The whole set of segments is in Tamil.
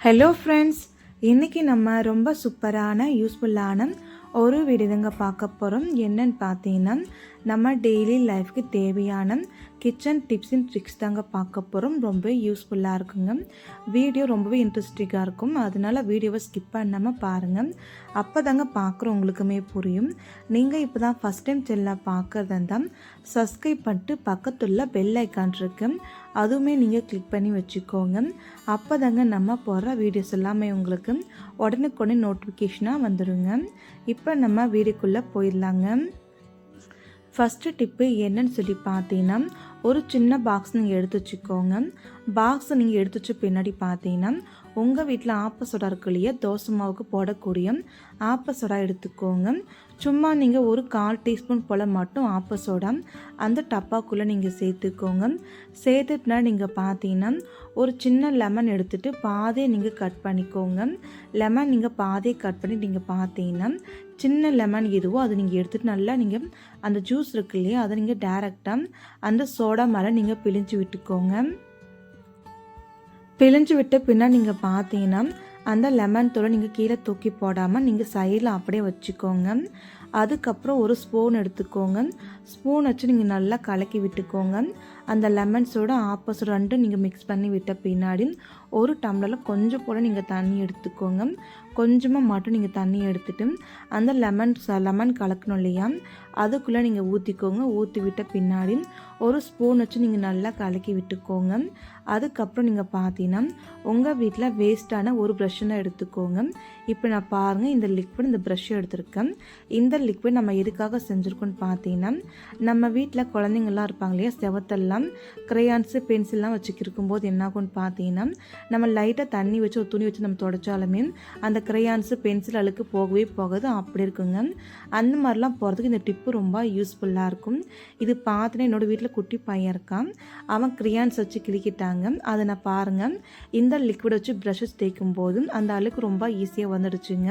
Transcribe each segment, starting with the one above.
ஹலோ ஃப்ரெண்ட்ஸ் இன்றைக்கி நம்ம ரொம்ப சூப்பரான யூஸ்ஃபுல்லான ஒரு விடுதங்க பார்க்க போகிறோம் என்னன்னு பார்த்தீங்கன்னா நம்ம டெய்லி லைஃப்க்கு தேவையான கிச்சன் டிப்ஸ் அண்ட் ட்ரிக்ஸ் தாங்க பார்க்க போகிறோம் ரொம்ப யூஸ்ஃபுல்லாக இருக்குங்க. வீடியோ ரொம்பவே இன்ட்ரெஸ்டிங்காக இருக்கும். அதனால வீடியோவை ஸ்கிப் பண்ணாமல் பாருங்கள் அப்போ தாங்க பார்க்குறவங்களுக்குமே புரியும். நீங்கள் இப்போ தான் ஃபஸ்ட் டைம் செல்ல பார்க்குறதா இருந்தால் சப்ஸ்கிரைப் பண்ணிட்டு பக்கத்துள்ள பெல் ஐக்கான் இருக்கு. அதுவுமே நீங்கள் கிளிக் பண்ணி வச்சுக்கோங்க. அப்போ தாங்க நம்ம போடுற வீடியோஸ் எல்லாமே உங்களுக்கு உடனுக்குடனே நோட்டிஃபிகேஷனாக வந்துடுங்க இப்போ நம்ம வீடியோக்குள்ளே போயிடலாங்க. ஃபஸ்ட்டு டிப்பு என்னன்னு சொல்லி பார்த்தீங்கன்னா ஒரு சின்ன பாக்ஸ் நீங்கள் எடுத்து வச்சுக்கோங்க. பாக்ஸ் நீங்கள் எடுத்து வச்சு பின்னாடி பார்த்தீங்கன்னா உங்கள் வீட்டில் ஆப்ப இருக்கு இல்லையா? தோசை மாவுக்கு போடக்கூடிய ஆப்ப சோடா எடுத்துக்கோங்க. சும்மா நீங்கள் ஒரு கால் டீஸ்பூன் போல் மட்டும் ஆப்ப சோடா அந்த டப்பாக்குள்ளே நீங்கள் சேர்த்துக்கோங்க. சேர்த்து பின்னாடி நீங்கள் பார்த்தீங்கன்னா ஒரு சின்ன லெமன் எடுத்துகிட்டு பாதையை நீங்கள் கட் பண்ணிக்கோங்க. லெமன் நீங்கள் பாதையை கட் பண்ணி நீங்கள் பார்த்தீங்கன்னா சின்ன லெமன் எதுவோ அதை நீங்கள் எடுத்துகிட்டு நல்லா நீங்கள் அந்த ஜூஸ் இருக்கு இல்லையா? அதை நீங்கள் டேரெக்டாக அந்த சோடா மேலே நீங்கள் பிழிஞ்சு விட்டுக்கோங்க. பிழிஞ்சு விட்டு பின்னா நீங்கள் பார்த்தீங்கன்னா அந்த லெமன் தூளை நீங்கள் கீழே தூக்கி போடாமல் நீங்கள் சைடில் அப்படியே வச்சுக்கோங்க. அதுக்கப்புறம் ஒரு ஸ்பூன் எடுத்துக்கோங்க. ஸ்பூன் வச்சு நீங்கள் நல்லா கலக்கி விட்டுக்கோங்க. அந்த லெமன்ஸோட ஆப்போசிட் ரெண்டும் நீங்கள் மிக்ஸ் பண்ணி விட்ட பின்னாடி ஒரு டம்ளரில் கொஞ்சம் போல் நீங்கள் தண்ணி எடுத்துக்கோங்க. கொஞ்சமாக மட்டும் நீங்கள் தண்ணி எடுத்துட்டு அந்த லெமன் லெமன் கலக்கணும் இல்லையா? அதுக்குள்ளே நீங்கள் ஊற்றிக்கோங்க ஊற்றி விட்ட பின்னாடி ஒரு ஸ்பூன் வச்சு நீங்கள் நல்லா கலக்கி விட்டுக்கோங்க. அதுக்கப்புறம் நீங்கள் பார்த்தீங்கன்னா உங்கள் வீட்டில் வேஸ்ட்டான ஒரு ப்ரஷ்ஷனை எடுத்துக்கோங்க. இப்போ நான் பாருங்கள் இந்த லிக்விட் இந்த ப்ரஷ் எடுத்திருக்கேன். இந்த லிக்விட் நம்ம எதுக்காக செஞ்சுருக்கோன்னு பார்த்தீங்கன்னா நம்ம வீட்டில் குழந்தைங்கள்லாம் இருப்பாங்க இல்லையா? செவத்தெல்லாம் க்ரையான்ஸு பென்சில்லாம் வச்சுக்கிருக்கும் போது என்ன ஆகும்னு பார்த்தீங்கன்னா நம்ம லைட்டாக தண்ணி வச்சு ஒரு துணி வச்சு நம்ம தொடச்சாலுமே அந்த க்ரையான்ஸு பென்சில் அழுக்கு போகவே போகாது. அப்படி இருக்குங்க. அந்த மாதிரிலாம் போகிறதுக்கு இந்த டிப்பு ரொம்ப யூஸ்ஃபுல்லாக இருக்கும். இது பார்த்துனா என்னோடய வீட்டில் குட்டி பையன் இருக்கான். அவன் க்ரையான்ஸ் வச்சு கிளிக்கிட்டாங்க அதை நான் பாருங்கள் இந்த லிக்விட் வச்சு ப்ரஷஸ் தேய்க்கும் போது அந்த அழுக்கு ரொம்ப ஈஸியாக வந்துடுச்சுங்க.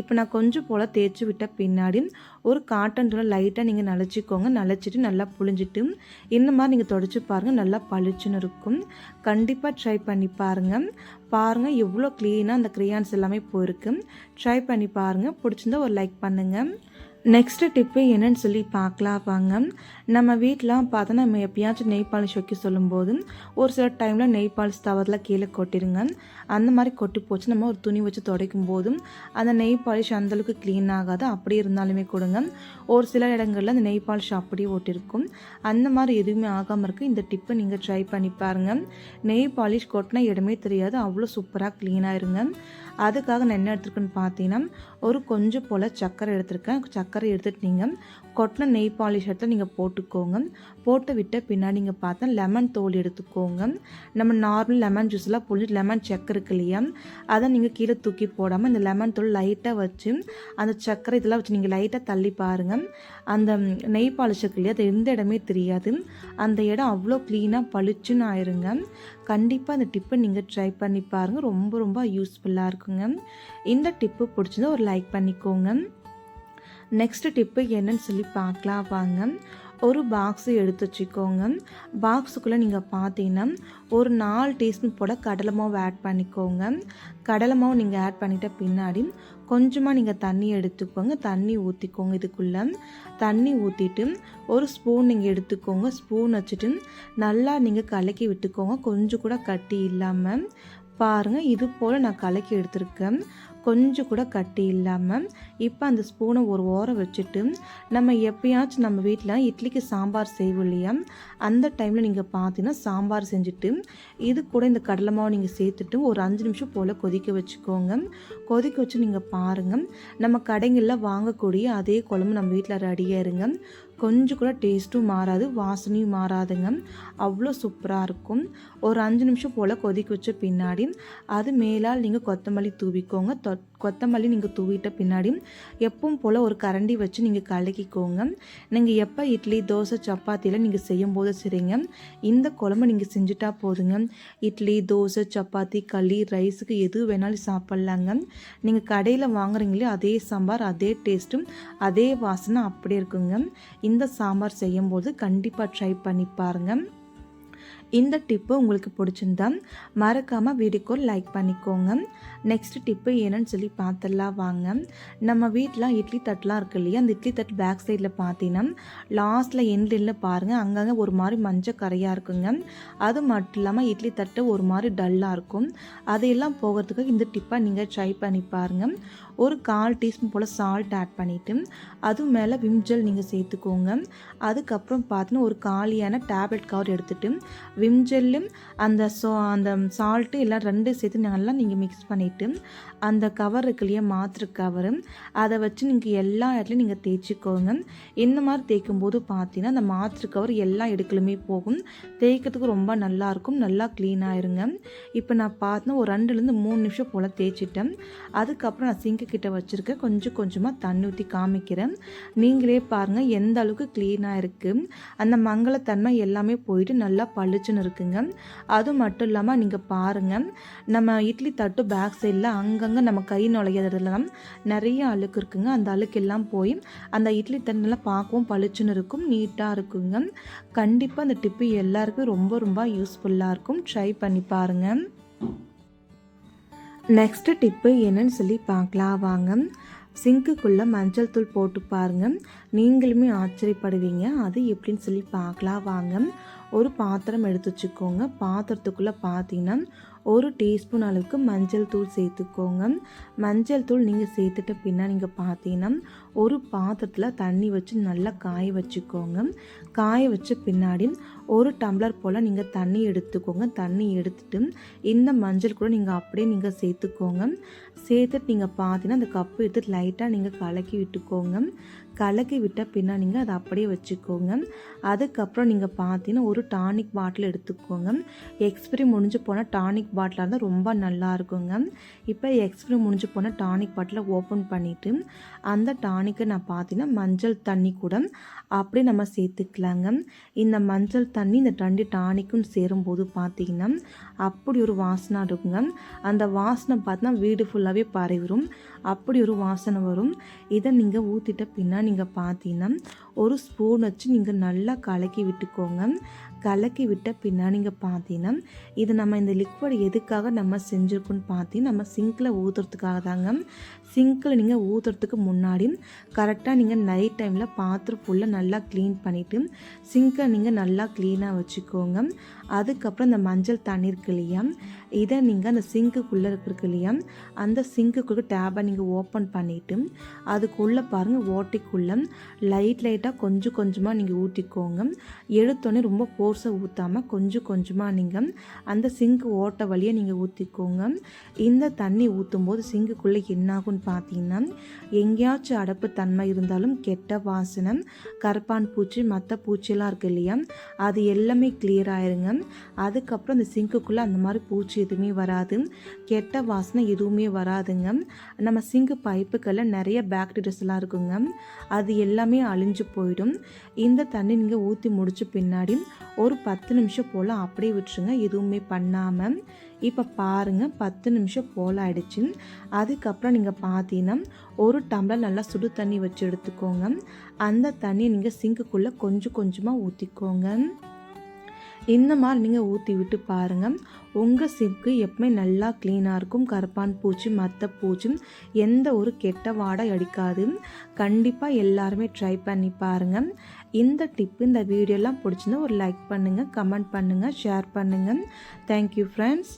இப்போ நான் கொஞ்சம் போல் தேய்ச்சி விட்ட பின்னாடி ஒரு காட்டன் துணை லைட்டாக நீங்கள் நனைச்சிக்கோங்க நனைச்சிட்டு நல்லா புழிஞ்சிட்டு இந்த மாதிரி நீங்கள் தொடச்சி பாருங்கள் நல்லா பளிச்சுன்னு இருக்கும். கண்டிப்பாக ட்ரை பண்ணி பாருங்கள் பாருங்கள் எவ்வளோ க்ளீனாக அந்த க்ரியான்ஸ் எல்லாமே போயிருக்கு. ட்ரை பண்ணி பாருங்கள் பிடிச்சிருந்தா ஒரு லைக் பண்ணுங்கள் நெக்ஸ்ட்டு டிப்பு என்னன்னு சொல்லி பார்க்கலாம் வாங்க. நம்ம வீட்டில் பார்த்தா நம்ம எப்பயாச்சும் நெய் பாலிஷ் வைக்க சொல்லும்போது ஒரு சில டைமில் நெய் பாலிஷ் தவறில் கீழே கொட்டிடுங்க அந்த மாதிரி கொட்டி போச்சு நம்ம ஒரு துணி வச்சு துடைக்கும் போதும் அந்த நெய் பாலிஷ் அந்தளவுக்கு க்ளீன் ஆகாது. அப்படி இருந்தாலுமே கொடுங்க. ஒரு சில இடங்களில் அந்த நெய் பாலிஷ் அப்படியே ஓட்டிருக்கும் அந்த மாதிரி எதுவுமே ஆகாமல் இருக்குது இந்த டிப்பை நீங்கள் ட்ரை பண்ணி பாருங்கள் நெய் பாலிஷ் கொட்டினா இடமே தெரியாது. அவ்வளோ சூப்பராக க்ளீனாக இருங்க. அதுக்காக நான் என்ன எடுத்துருக்கேன்னு பார்த்தீங்கன்னா ஒரு கொஞ்சம் போல் சர்க்கரை எடுத்திருக்கேன். சர்க்கரை எடுத்துகிட்டு நீங்கள் கொட்டின நெய் பாலிஷ் எடுத்து நீங்கள் போட்டுக்கோங்க. போட்டு விட்ட பின்னாடி நீங்கள் பார்த்தா லெமன் தோல் எடுத்துக்கோங்க. நம்ம நார்மல் லெமன் ஜூஸ்லாம் புழிஞ்சு லெமன் செக் இருக்கு இல்லையா? அதை நீங்கள் கீழே தூக்கி போடாமல் இந்த லெமன் தோல் லைட்டாக வச்சு அந்த சர்க்கரை இதெல்லாம் வச்சு நீங்கள் லைட்டாக தள்ளி பாருங்கள் அந்த நெய் பாலிஷ் இருக்கு இல்லையா? அது எந்த இடமே தெரியாது. அந்த இடம் அவ்வளோ க்ளீனாக பளிச்சுன்னு ஆயிருங்க. கண்டிப்பாக அந்த டிப்பை நீங்கள் ட்ரை பண்ணி பாருங்கள் ரொம்ப ரொம்ப யூஸ்ஃபுல்லாக இருக்கும். இருக்குங்க இந்த டிப்பு பிடிச்சதை ஒரு லைக் பண்ணிக்கோங்க. நெக்ஸ்ட் டிப்பு என்னன்னு சொல்லி பார்க்கலாம் வாங்க. ஒரு பாக்ஸு எடுத்து வச்சுக்கோங்க. பாக்ஸுக்குள்ளே நீங்கள் பார்த்தீங்கன்னா ஒரு நாலு டீஸ்பூன் போட கடலை மாவு ஆட் பண்ணிக்கோங்க. கடலை மாவு நீங்கள் ஆட் பண்ணிட்ட பின்னாடி கொஞ்சமாக நீங்கள் தண்ணி எடுத்துக்கோங்க. தண்ணி ஊற்றிக்கோங்க இதுக்குள்ளே. தண்ணி ஊற்றிட்டு ஒரு ஸ்பூன் நீங்கள் எடுத்துக்கோங்க. ஸ்பூன் வச்சுட்டு நல்லா நீங்கள் கலக்கி விட்டுக்கோங்க. கொஞ்சம் கூட கட்டி இல்லாமல் பாருங்கள் இது போல் நான் கலக்கி எடுத்திருக்கேன். கொஞ்சம் கூட கட்டி இல்லாமல் இப்போ அந்த ஸ்பூனை ஒரு ஓரம் வச்சுட்டு நம்ம எப்பயாச்சும் நம்ம வீட்டில் இட்லிக்கு சாம்பார் செய்வோம் இல்லையா? அந்த டைமில் நீங்கள் பார்த்தீங்கன்னா சாம்பார் செஞ்சுட்டு இது கூட இந்த கடலை மாவு நீங்கள் சேர்த்துட்டு ஒரு அஞ்சு நிமிஷம் போல் கொதிக்க வச்சுக்கோங்க. கொதிக்க வச்சு நீங்கள் பாருங்கள் நம்ம கடைங்களில் வாங்கக்கூடிய அதே குழம்பு நம்ம வீட்டில் ரெடியாக இருங்க. கொஞ்சம் கூட டேஸ்ட்டும் மாறாது வாசனையும் மாறாதுங்க. அவ்வளோ சூப்பராக இருக்கும். ஒரு அஞ்சு நிமிஷம் போல் கொதிக்க வச்ச பின்னாடி அது மேலால் நீங்கள் கொத்தமல்லி தூவிக்கோங்க. தொ கொத்தமல்லி நீங்கள் தூவிட்ட பின்னாடி எப்பவும் போல் ஒரு கரண்டி வச்சு நீங்கள் கலக்கிக்கோங்க. நீங்கள் எப்போ இட்லி தோசை சப்பாத்தியில் நீங்கள் செய்யும் போது சரிங்க. இந்த குழம்பு நீங்கள் செஞ்சுட்டா போதுங்க. இட்லி தோசை சப்பாத்தி களி ரைஸுக்கு எது வேணாலும் சாப்பிட்லாங்க. நீங்கள் கடையில் வாங்குறீங்களே அதே சாம்பார் அதே டேஸ்ட்டும் அதே வாசனை அப்படியே இருக்குங்க. இந்த சாம்பார் செய்யும்போது கண்டிப்பாக ட்ரை பண்ணி பாருங்கள் இந்த டிப்பு உங்களுக்கு பிடிச்சிருந்தா மறக்காமல் வீடியோக்கு லைக் பண்ணிக்கோங்க. நெக்ஸ்ட் டிப்பு என்னன்னு சொல்லி பார்த்துடலாம் வாங்க. நம்ம வீட்டில் இட்லி தட்டுலாம் இருக்கு இல்லையா அந்த இட்லி தட்டு பேக் சைடில் பார்த்தீங்கன்னா லாஸ்ட்டில் எண்டில் பாருங்கள் அங்கங்கே ஒரு மாதிரி மஞ்சள் கரையாக இருக்குங்க. அது மட்டும் இல்லாமல் இட்லி தட்டு ஒரு மாதிரி டல்லாக இருக்கும். அதையெல்லாம் போகிறதுக்கு இந்த டிப்பை நீங்கள் ட்ரை பண்ணி பாருங்கள் ஒரு கால் டீஸ்பூன் போல் சால்ட் ஆட் பண்ணிவிட்டு அது மேலே விம்ஜெல் நீங்கள் சேர்த்துக்கோங்க. அதுக்கப்புறம் பார்த்தீங்கன்னா ஒரு காலியான டேப்லெட் கவர் எடுத்துகிட்டு விம்ஜெல்லும் அந்த சோ அந்த சால்ட்டு எல்லாம் ரெண்டு சேர்த்து நல்லா நீங்கள் மிக்ஸ் பண்ணிவிட்டு அந்த கவர் இருக்கு இல்லையா மாத்திரை கவரு அதை வச்சு நீங்கள் எல்லா இடத்துலையும் நீங்கள் தேய்ச்சிக்கோங்க. இந்த மாதிரி தேய்க்கும் போது பார்த்தீங்கன்னா அந்த மாத்திரை கவர் எல்லா இடத்துலையுமே போகும். தேய்க்கிறதுக்கு ரொம்ப நல்லாயிருக்கும் நல்லா க்ளீன் ஆயிருங்க. இப்போ நான் பார்த்தேன்னா ஒரு ரெண்டுலேருந்து மூணு நிமிஷம் போல் தேய்ச்சிட்டேன். அதுக்கப்புறம் நான் சிங்க்கு கிட்ட வச்சுருக்கேன். கொஞ்சம் கொஞ்சமாக தண்ணி ஊற்றி காமிக்கிறேன். நீங்களே பாருங்கள் எந்த அளவுக்கு க்ளீனாக இருக்குது அந்த மங்களத்தன்மை எல்லாமே போயிட்டு நல்லா கிச்சன் இருக்குங்க. அது மட்டும் இல்லாமல் நீங்கள் பாருங்கள் நம்ம இட்லி தட்டு பேக் சைடில் அங்கங்கே நம்ம கை நுழையிறதுலாம் நிறைய அழுக்கு இருக்குங்க. அந்த அழுக்கு எல்லாம் போய் அந்த இட்லி தண்ணிலாம் பார்க்கவும் பளிச்சுன்னு இருக்கும். நீட்டாக இருக்குங்க. கண்டிப்பாக அந்த டிப்பு எல்லாருக்கும் ரொம்ப ரொம்ப யூஸ்ஃபுல்லாக இருக்கும். ட்ரை பண்ணி பாருங்கள் நெக்ஸ்ட் டிப்பு என்னன்னு சொல்லி பார்க்கலாம். வாங்க. சிங்க்குக்குள்ளே மஞ்சள் தூள் போட்டு பாருங்கள் நீங்களுமே ஆச்சரியப்படுவீங்க. அது எப்படின்னு சொல்லி பார்க்கலாம். வாங்க. ஒரு பாத்திரம் எடுத்து வச்சுக்கோங்க. பாத்திரத்துக்குள்ளே பார்த்தீங்கன்னா ஒரு டீஸ்பூன் அளவுக்கு மஞ்சள் தூள் சேர்த்துக்கோங்க. மஞ்சள் தூள் நீங்கள் சேர்த்துட்ட பின்னா நீங்கள் பார்த்தீங்கன்னா ஒரு பாத்திரத்தில் தண்ணி வச்சு நல்லா காய வச்சுக்கோங்க. காய வச்ச பின்னாடி ஒரு டம்ளர் போல் நீங்கள் தண்ணி எடுத்துக்கோங்க. தண்ணி எடுத்துட்டு இந்த மஞ்சள் கூட நீங்கள் அப்படியே நீங்கள் சேர்த்துக்கோங்க. சேர்த்துட்டு நீங்கள் பார்த்தீங்கன்னா அந்த கப்பு எடுத்துட்டு லைட்டாக நீங்கள் கலக்கி விட்டுக்கோங்க. கலக்கி விட்ட பின்னா நீங்கள் அதை அப்படியே வச்சுக்கோங்க. அதுக்கப்புறம் நீங்கள் பார்த்தீங்கன்னா ஒரு டானிக் பாட்டில் எடுத்துக்கோங்க. எக்ஸ்பிரி முடிஞ்சு போனால் டானிக் பாட்டிலாக இருந்தால் ரொம்ப நல்லா இருக்குங்க. இப்போ எக்ஸ்பிரி முடிஞ்சு போனால் டானிக் பாட்டிலை ஓப்பன் பண்ணிவிட்டு அந்த டானிக்கை நான் பார்த்தீங்கன்னா மஞ்சள் தண்ணி கூட அப்படியே நம்ம சேர்த்துக்கலாங்க. இந்த மஞ்சள் தண்ணி இந்த ரெண்டு டானிக்கும் சேரும்போது பார்த்தீங்கன்னா அப்படி ஒரு வாசனை இருக்குங்க. அந்த வாசனை பார்த்தீங்கன்னா வீடு ஃபுல்லாகவே பரவிடும் அப்படி ஒரு வாசனை வரும். இதை நீங்கள் ஊற்றிட்ட பின்னா நீங்கள் பார்த்தீங்கன்னா ஒரு ஸ்பூன் வச்சு நீங்கள் நல்லா கலக்கி விட்டுக்கோங்க. கலக்கி விட்ட பின்னா நீங்கள் பார்த்தீங்கன்னா இது நம்ம இந்த லிக்விட் எதுக்காக நம்ம செஞ்சுருக்கோன்னு பார்த்தீங்கன்னா நம்ம சிங்கில் ஊற்றுறதுக்காக தாங்க. சிங்கில் நீங்கள் ஊற்றுறதுக்கு முன்னாடி கரெக்டாக நீங்கள் நைட் டைமில் பாத்திரம் ஃபுல்லாக நல்லா க்ளீன் பண்ணிவிட்டு சிங்கை நீங்கள் நல்லா க்ளீனாக வச்சுக்கோங்க. அதுக்கப்புறம் இந்த மஞ்சள் தண்ணி இருக்கு இல்லையா இதை நீங்கள் அந்த சிங்குக்குள்ளே இருக்கு இல்லையா அந்த சிங்க்குக்குள்ளே டேபை நீங்கள் ஓப்பன் பண்ணிவிட்டு அதுக்குள்ளே பாருங்கள் ஓட்டிக்குள்ளே லைட் லைட்டாக கொஞ்சம் கொஞ்சமாக நீங்கள் ஊற்றிக்கோங்க எடுத்தோடனே ரொம்ப ஃபோர்ஸை ஊற்றாமல் கொஞ்சம் கொஞ்சமாக நீங்கள் அந்த சிங்க் ஓட்டை வழியை நீங்கள் ஊற்றிக்கோங்க இந்த தண்ணி ஊற்றும் போது சிங்குக்குள்ளே என்னாகும்னு பார்த்தீங்கன்னா எங்கேயாச்சும் அடப்பு தன்மை இருந்தாலும் கெட்ட வாசனை கரப்பான் பூச்சி மற்ற பூச்சியெல்லாம் இருக்குது இல்லையா அது எல்லாமே கிளியர் ஆயிருங்க. அதுக்கப்புறம் அந்த சிங்குக்குள்ளே அந்த மாதிரி பூச்சி எதுவுமே வராது. கெட்ட வாசனை எதுவுமே வராதுங்க. நம்ம சிங்கு பைப்புக்களில் நிறைய பேக்டீரியஸ்லாம் இருக்குங்க. அது எல்லாமே அழிஞ்சு போயிடும். இந்த தண்ணி நீங்கள் ஊற்றி முடிச்ச பின்னாடி ஒரு பத்து நிமிஷம் போல் அப்படியே விட்டுருங்க. எதுவுமே பண்ணாமல் இப்போ பாருங்கள் பத்து நிமிஷம் போல் ஆயிடுச்சு. அதுக்கப்புறம் நீங்கள் பார்த்தீங்கன்னா ஒரு டம்ளர் நல்லா சுடு தண்ணி வச்சு எடுத்துக்கோங்க. அந்த தண்ணியை நீங்கள் சிங்குக்குள்ளே கொஞ்சம் கொஞ்சமாக ஊற்றிக்கோங்க இந்த மாதிரி நீங்கள் ஊற்றி விட்டு பாருங்கள் உங்கள் சிங்க்கு எப்பவுமே நல்லா க்ளீனாக இருக்கும். கருப்பான் பூச்சி மற்ற பூச்சி எந்த ஒரு கெட்ட வாடை அடிக்காது. கண்டிப்பாக எல்லாருமே ட்ரை பண்ணி பாருங்கள் இந்த டிப்பு இந்த வீடியோலாம் பிடிச்சிருந்தா ஒரு லைக் பண்ணுங்கள் கமெண்ட் பண்ணுங்கள் ஷேர் பண்ணுங்கள் தேங்க்யூ ஃப்ரெண்ட்ஸ்